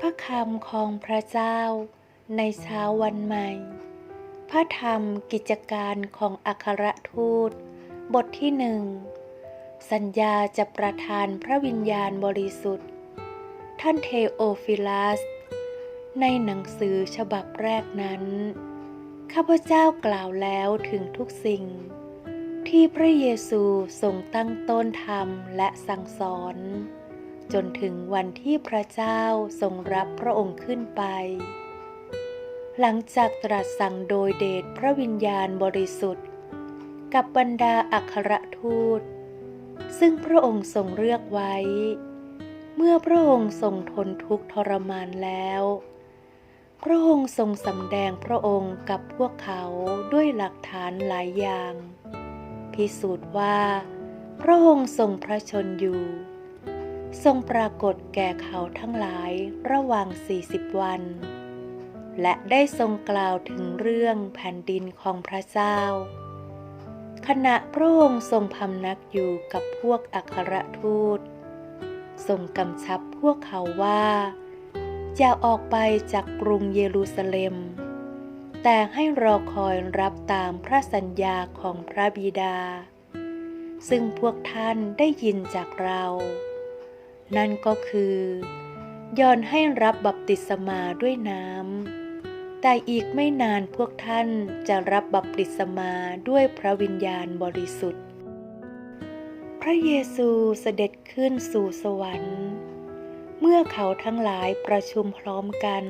พระคำของพระเจ้าในเช้าวันใหม่ พระธรรมกิจการของอัครทูต บทที่หนึ่ง สัญญาจะประทานพระวิญญาณบริสุทธิ์ ท่านเทโอฟิลัส ในหนังสือฉบับแรกนั้น ข้าพเจ้ากล่าวแล้วถึงทุกสิ่ง ที่พระเยซูทรงตั้งต้นทำและสั่งสอน จนถึงวันที่พระเจ้าทรงรับพระองค์ขึ้นไป หลังจากตรัสสั่งโดยเดชพระวิญญาณบริสุทธิ์ กับบรรดาอัครทูต ซึ่งพระองค์ทรงเลือกไว้ เมื่อพระองค์ทรงทนทุกข์ทรมานแล้วพระองค์ทรงสำแดงพระองค์กับพวกเขาด้วยหลักฐานหลายอย่าง พิสูจน์ว่า พระองค์ทรงพระชนอยู่ ทรงปรากฏแก่เขาทั้งหลายระหว่าง 40 วัน และได้ทรงกล่าวถึงเรื่องแผ่นดินของพระเจ้า ขณะพระองค์ทรงพำนักอยู่กับพวกอัครทูต ทรงกำชับพวกเขาว่าอย่าออกไปจากกรุงเยรูซาเล็ม แต่ให้รอคอยรับตามพระสัญญาของพระบิดา ซึ่งพวกท่านได้ยินจากเรา นั่นก็คือยอนให้รับบัพติศมาด้วยน้ำ แต่อีกไม่นานพวกท่านจะรับบัพติศมาด้วยพระวิญญาณบริสุทธิ์ พระเยซูเสด็จขึ้นสู่สวรรค์ เมื่อเขาทั้งหลายประชุมพร้อมกัน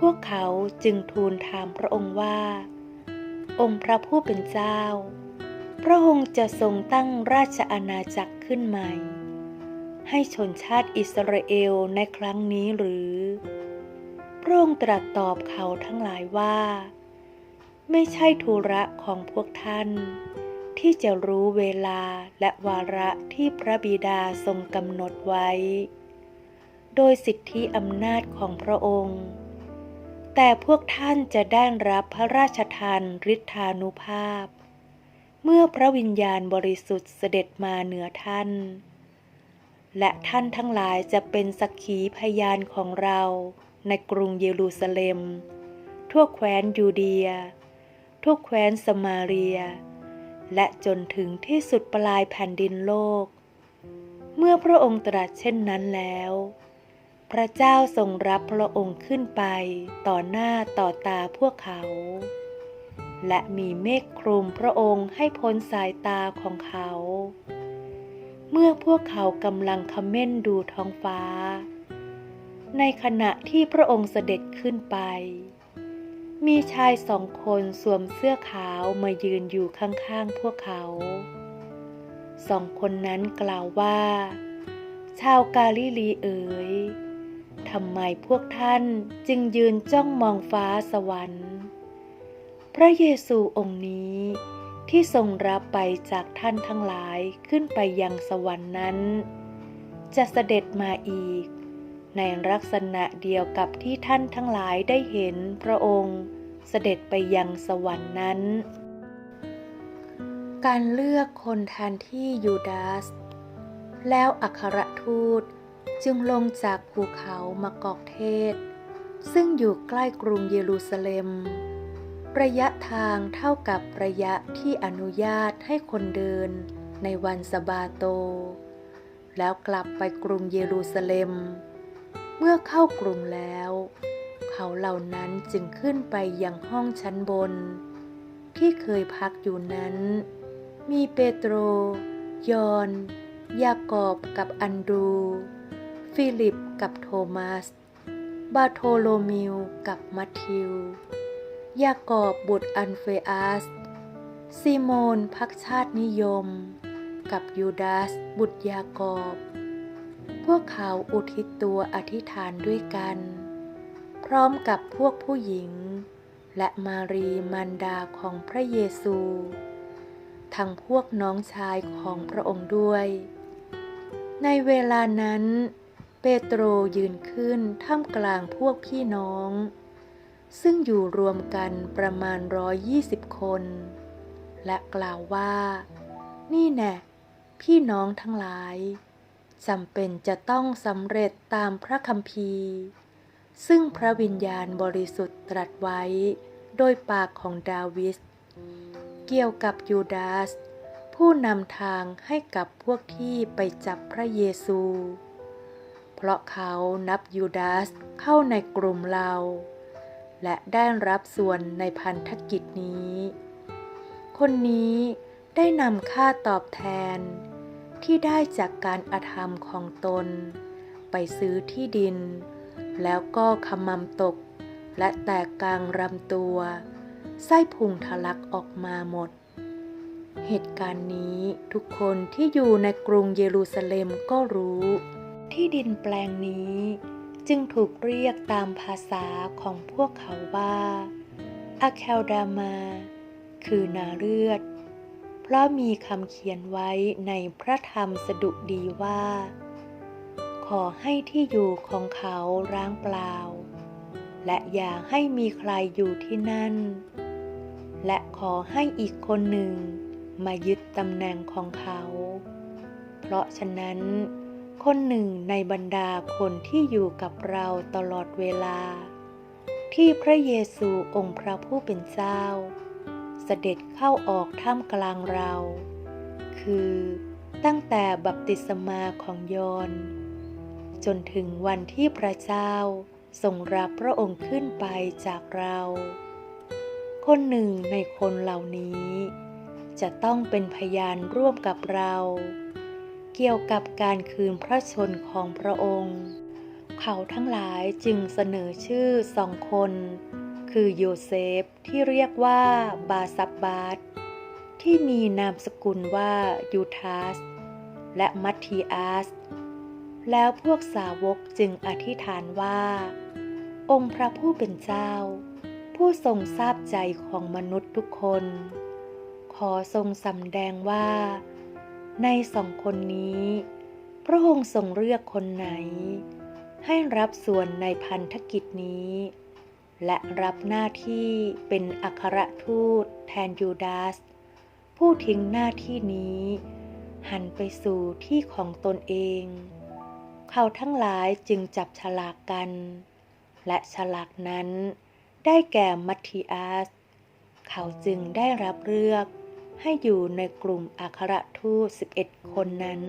พวกเขาจึงทูลถามพระองค์ว่า องค์พระผู้เป็นเจ้า พระองค์จะทรงตั้งราชอาณาจักรขึ้นใหม่ ให้ชนชาติอิสราเอลในครั้งนี้หรือ พระองค์ตรัสตอบเขาทั้งหลายว่า ไม่ใช่ธุระของพวกท่าน ที่จะรู้เวลาและวาระที่พระบิดาทรงกำหนดไว้ โดยสิทธิอำนาจของพระองค์ แต่พวกท่านจะได้รับพระราชทานฤทธานุภาพ เมื่อพระวิญญาณบริสุทธิ์เสด็จมาเหนือท่าน และท่านทั้งหลายจะเป็นสักขีพยานของเราในกรุงเยรูซาเล็ม ทั่วแคว้นยูเดีย ทั่วแคว้นสมาเรีย และจนถึงที่สุดปลายแผ่นดินโลก เมื่อพระองค์ตรัสเช่นนั้นแล้ว พระเจ้าทรงรับพระองค์ขึ้นไปต่อหน้าต่อตาพวกเขา และมีเมฆคลุมพระองค์ให้พ้นสายตาของเขา เมื่อพวกเขากำลังคำเม่นดูท้องฟ้า ในขณะที่พระองค์เสด็จขึ้นไป มีชายสองคนสวมเสื้อขาวมายืนอยู่ข้างๆพวกเขาสองคนนั้นกล่าวว่า ชาวกาลิลีเอ๋ย ทำไมพวกท่านจึงยืนจ้องมองฟ้าสวรรค์ พระเยซูองค์นี้ที่ทรงรับไปจากท่านทั้งหลายขึ้นไปยังสวรรค์นั้น จะเสด็จมาอีก ในลักษณะเดียวกับที่ท่านทั้งหลายได้เห็นพระองค์เสด็จไปยังสวรรค์นั้น การเลือกคนแทนที่ยูดาส แล้วอัครทูต จึงลงจากภูเขามากอกเทศ ซึ่งอยู่ใกล้กรุงเยรูซาเล็ม ระยะทางเท่ากับระยะที่อนุญาตให้คนเดินในวันสบาโต แล้วกลับไปกรุงเยรูซาเล็ม เมื่อเข้ากรุงแล้ว เขาเหล่านั้นจึงขึ้นไปยังห้องชั้นบน ที่เคยพักอยู่นั้น มีเปโตร ยอน ยากอบกับอันดู ฟิลิปกับโทมัส บาโทโลมิวกับมัทธิวยากอบบุตรอันเฟอัสซีโมนพักชาตินิยม กับยูดาส บุตรยากอบ พวกเขาอุทิศตัวอธิษฐานด้วยกัน พร้อมกับพวกผู้หญิง และมารีมารดาของพระเยซู ทั้งพวกน้องชายของพระองค์ด้วย ในเวลานั้น เปโตรยืนขึ้นท่ามกลางพวกพี่น้อง ซึ่งอยู่รวมกันประมาณร้อยยี่สิบคน และกล่าวว่า นี่แน่พี่น้องทั้งหลายจำเป็นจะต้องสำเร็จตามพระคัมภีร์ ซึ่งพระวิญญาณบริสุทธิ์ตรัสไว้โดยปากของดาวิดเกี่ยวกับยูดาส ผู้นำทางให้กับพวกที่ไปจับพระเยซู เพราะเขานับยูดาสเข้าในกลุ่มเรา และได้รับส่วนในพันธกิจนี้ คนนี้ได้นำค่าตอบแทน ที่ได้จากการอาธรรมของตน ไปซื้อที่ดิน แล้วก็ขมำตก และแตกกลางรำตัว ไส้พุงทะลักออกมาหมดเหตุการณ์นี้ทุกคนที่อยู่ในกรุงเยรูซาเล็มก็รู้ ที่ดินแปลงนี้ จึงถูกเรียกตามภาษาของพวกเขาว่าอาเคลดามา คือนาเลือด เพราะมีคำเขียนไว้ในพระธรรมสดุดีว่า ขอให้ที่อยู่ของเขาร้างเปล่า และอย่าให้มีใครอยู่ที่นั่น และขอให้อีกคนหนึ่งมายึดตำแหน่งของเขา เพราะฉะนั้น คนหนึ่งในบรรดาคนที่อยู่กับเราตลอดเวลา ที่พระเยซูองค์พระผู้เป็นเจ้า เสด็จเข้าออกท่ามกลางเรา คือตั้งแต่บัพติศมาของยอนจนถึงวันที่พระเจ้าทรงรับพระองค์ขึ้นไปจากเรา คนหนึ่งในคนเหล่านี้ จะต้องเป็นพยานร่วมกับเรา เกี่ยวกับการคืนพระชนของพระองค์ เขาทั้งหลายจึงเสนอชื่อสองคน คือโยเซฟที่เรียกว่าบาซับบาสที่มีนามสกุลว่ายูทาส และมัทธิอาส แล้วพวกสาวกจึงอธิษฐานว่า องค์พระผู้เป็นเจ้า ผู้ทรงทราบใจของมนุษย์ทุกคน ขอทรงสำแดงว่า ในสองคนนี้ พระองค์ทรงเลือกคนไหน ให้รับส่วนในพันธกิจนี้ และรับหน้าที่เป็นอัครทูตแทนยูดาส ผู้ทิ้งหน้าที่นี้ หันไปสู่ที่ของตนเอง เขาทั้งหลายจึงจับฉลากกัน และฉลากนั้นได้แก่มัทธิอาส เขาจึงได้รับเลือก ให้อยู่ในกลุ่มอัครทูต11 คนนั้น